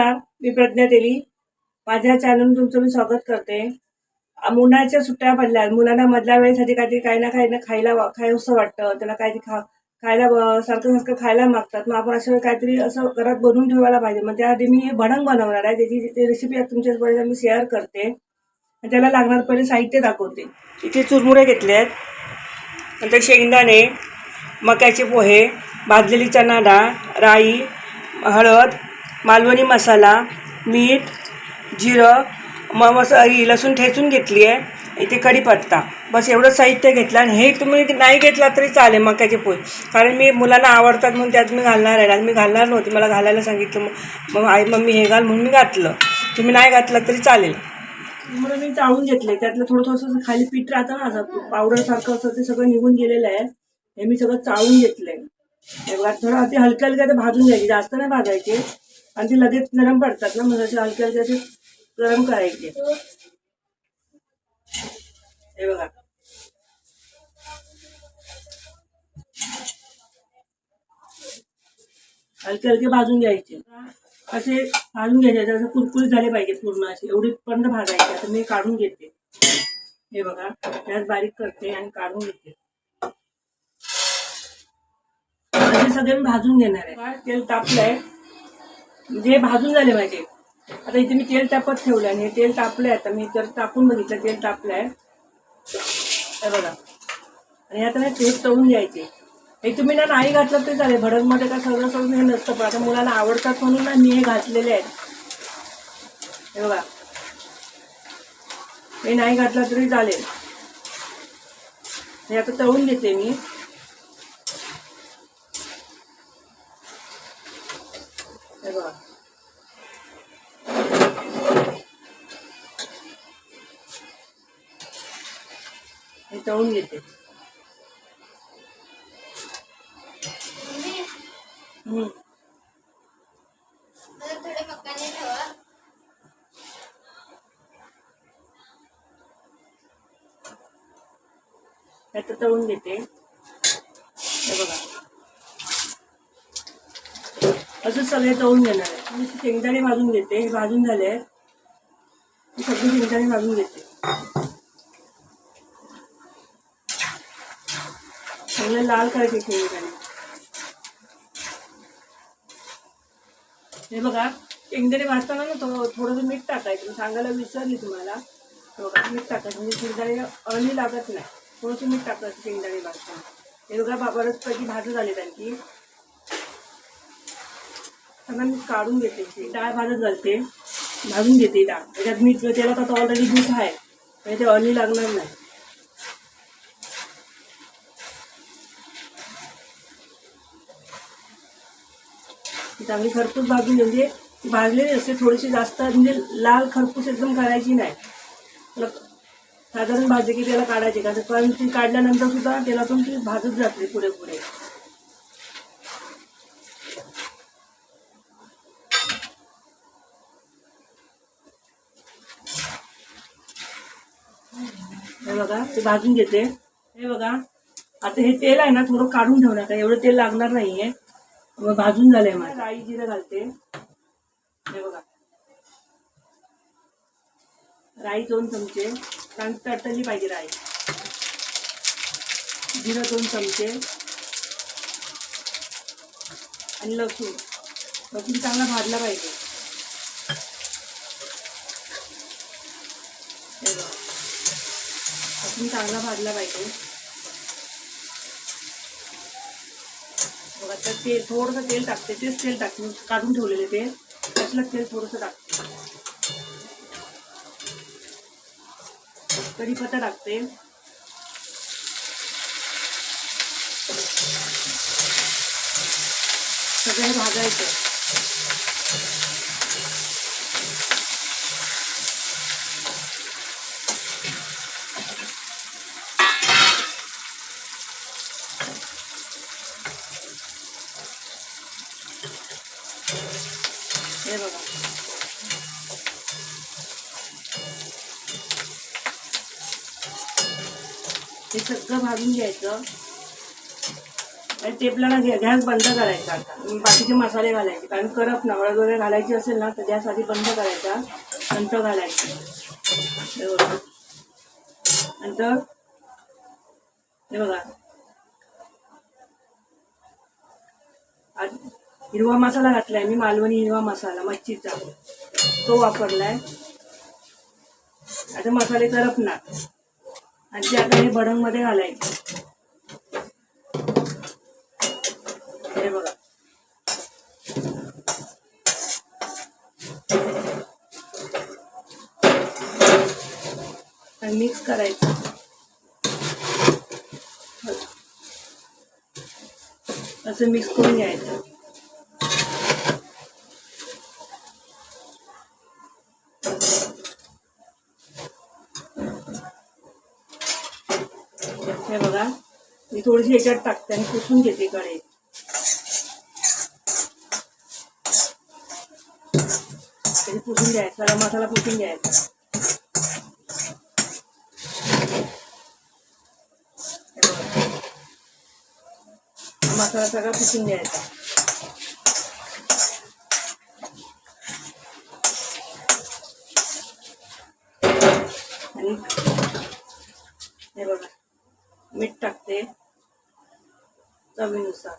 नमस्कार. मी प्रज्ञा देवी माझ्या चॅनल तुमचं मी स्वागत करते. मुलाच्या सुट्ट्या पडल्या मुलांना मधल्या वेळेसाठी काहीतरी काही ना काही ना खायला खाय असं वाटतं. त्याला काहीतरी खा खायला सारखं सारखं खायला मागतात. मग आपण असं काहीतरी असं घरात बनवून ठेवायला पाहिजे. मग त्याआधी मी हे भडंग बनवणार आहे. त्याची ती रेसिपी तुमच्यापर्यंत मी शेअर करते. त्याला लागणार पहिले साहित्य दाखवते. इथे चुरमुरे घेतले आहेत. नंतर शेंगदाणे मक्याचे पोहे भाजलेली चणा डाळ राई हळद मालवणी मसाला मीठ जिरं म मस ही लसूण ठेचून घेतली आहे. इथे कढीपत्ता बस एवढं साहित्य घेतलं आणि हे तुम्ही नाही घेतला तरी चालेल मक्याचे पोहे. कारण मी मुलांना आवडतात म्हणून त्यात मी घालणार आहे. आणि मी घालणार नव्हती. मला घालायला सांगितलं. मग मग आई मम्मी हे घाल म्हणून मी घातलं. तुम्ही नाही घातलं तरी चालेल. म्हणून मी चाळून घेतलं त्यातलं थोडं थोडंसं खाली पीठ राहतं ना असं पावडरसारखं असं ते सगळं निघून गेलेलं आहे. हे मी सगळं चाळून घेतलं आहे बघा थोडं ते हलक्या हलक्या ते भाजून घ्यायची. जास्त नाही भाजायचे. आणि ते लगेच नरम पडतात ना मग असे हलके हलक्या असे गरम करायचे. हे बघा. हलके हलके भाजून घ्यायचे. असे भाजून घ्यायचे असं कुरकुरीत झाले पाहिजे पूर्ण असे. एवढी पर्यंत भाजायचे आता मी काढून घेते. हे बघा त्यात बारीक करते आणि काढून घेते. असे सगळे मी भाजून घेणार आहे. तेल तापलंय. म्हणजे हे भाजून झाले माझे आता इथे मी तेल तापत ठेवलं आणि हे तेल तापलंय आता. मी तर टाकून बघितलं तेल तापलंय. हे बघा. आणि आता नाही तेल तळून घ्यायचे. हे तुम्ही ना नाही घातलं तरी चालेल. भडकमध्ये का सगळं सगळं हे नसतं. पण आता मुलाला आवडतात म्हणून ना मी हे घातलेले आहेत. हे बघा. हे नाही घातलं तरी चालेल. हे आता तळून घेते मी. हे तळून घेते आता तळून घेते बघा. असं सगळे तळून घेणार आहे. मी शेंगदाणे भाजून घेते. हे भाजून झाले. आहेत. सगळे शेंगदाणे भाजून घेते. चांगले लाल करायचे शेंगदाणे हे बघा शेंगदाणे भाजताना ना तो थोडंसं मीठ टाकायचं. मी सांगायला विसरली तुम्हाला. बघा मीठ टाकायचं. म्हणजे शेंगदाणे अळणी लागत नाही. थोडंसं मीठ टाकायचं शेंगदाणे भाजताना हे बघा बाबरच पैकी भाजत आले त्यांची. त्यांना मी काढून घेते. ती डाळ भाजत घालते भाजून घेते डाळ. त्याच्यात मीठ त्याला आता ऑलरेडी मीठ आहे. म्हणजे ते अळणी लागणार नाही. चांगली खरपूस भाजून म्हणजे ती भाजलेली असते थोडीशी जास्त म्हणजे लाल खरपूस एकदम करायची नाही. साधारण भाजी की त्याला काढायची का पण ती काढल्यानंतर सुद्धा तेलातून ती भाजत जाते पुढे पुढे हे बघा ते भाजून घेते. हे बघा आता हे तेल आहे ना थोडं काढून ठेवण्यात का एवढं तेल लागणार नाहीये. भाजून झालंय माझं. राई जिरं घालते. हे बघा. राई दोन चमचे. कारण तटली पाहिजे राई. जिरं दोन चमचे. आणि लसूण. लसूण चांगला भाजला पाहिजे. लसूण चांगला भाजला पाहिजे. तर ते थोडंसं तेल टाकते. तेच तेल टाकते. काढून ठेवलेले ते. त्यातलं तेल थोडंसं टाकते. कढीपत्ता टाकते. सगळं भाजायचं. हे बघा. हे सगळं भाजून घ्यायचं. आणि तेपला घ्या गॅस बंद करायचा. आता बाकीचे मसाले घालायचे. कारण करप ना हळद वगैरे घालायची असेल ना तर गॅस आधी बंद करायचा. नंतर घालायचं. हे बघा. नंतर हे बघा. हिरवा मसाला घातलाय. मी मालवणी हिरवा मसाला मच्छीचा. तो वापरलाय. आता मसाले करपणार. आणि ते आता हे भडंगमध्ये घालायचे. हे बघा. आणि मिक्स करायचं. असं मिक्स करून घ्यायचं. हे बघा. मी थोडीशी याच्यात टाकते आणि पुसून घेते कडे त्याची पुसून घ्यायचा. सगळा मसाला पुसून घ्यायचा. मसाला सगळा पुसून घ्यायचा. आणि हे बघा मीठ टाकते चवीनुसार.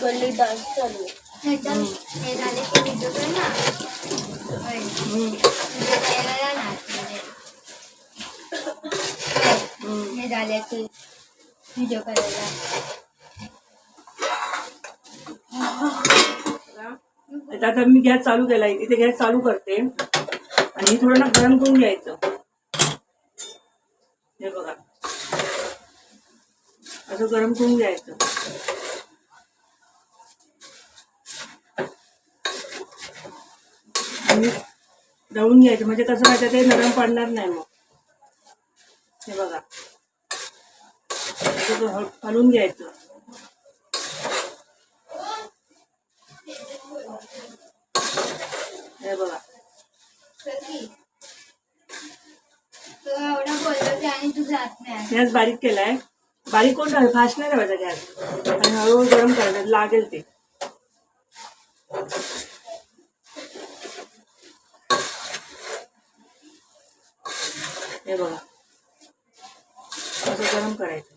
गल्ली डान्स चालू हे झाले की व्हिडिओ कर ना होय. हम्म, व्हिडिओ करायला ना म्हणजे हम्म. झाले व्हिडिओ करायला. आता मी गॅस चालू केला इथे गॅस चालू करते. आणि थोडं ना गरम करून घ्यायचं. हे बघा. असं गरम करून घ्यायचं. आणि दळून घ्यायचं. म्हणजे कसं माहिती ते नरम पडणार नाही मग. हे बघा. असं हलून घ्यायचं. हे बघा. आणि गॅस बारीक केलाय. बारीक कोण फास्ट नाही ठेवायचा गॅस. आणि हळूहळू गरम करायचं लागेल ते. हे बघा. असं गरम करायचं.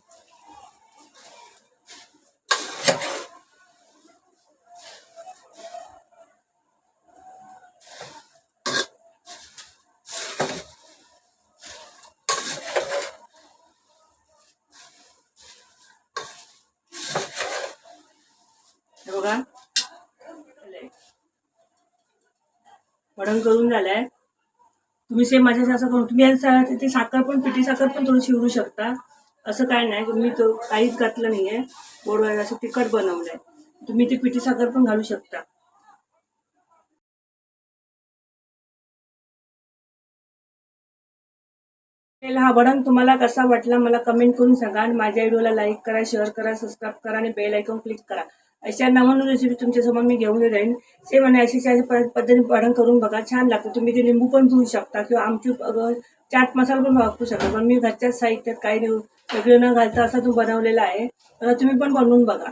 बघा. वडण करून झालंय. तुम्ही सेम माझ्याशी असं करून तुम्ही ते साखर पण पिठी साखर पण थोडी शिवरू शकता. असं काय नाही मी तो काहीच घातलं नाहीये. गोड वगैरे असं तिखट बनवलंय. तुम्ही ते पिठी साखर पण घालू शकता. हा वडण तुम्हाला कसा वाटला मला कमेंट करून सांगा आणि माझ्या व्हिडिओला लाईक करा शेअर करा सबस्क्राईब करा आणि बेल आयकॉन क्लिक करा. अशा नवीन रेसिपी तुमच्यासमोर मी घेऊन जाईन सेम आणि अशी अशा पद्धतीने वडण करून बघा. छान लागतं. तुम्ही ते लिंबू पण पिऊ शकता किंवा आमची चाट मसाला पण वापरू शकता. पण मी घरच्याच साहित्यात काही देऊ वेगळं न घालता असा तो बनवलेला आहे. तर तुम्ही पण बनवून बघा.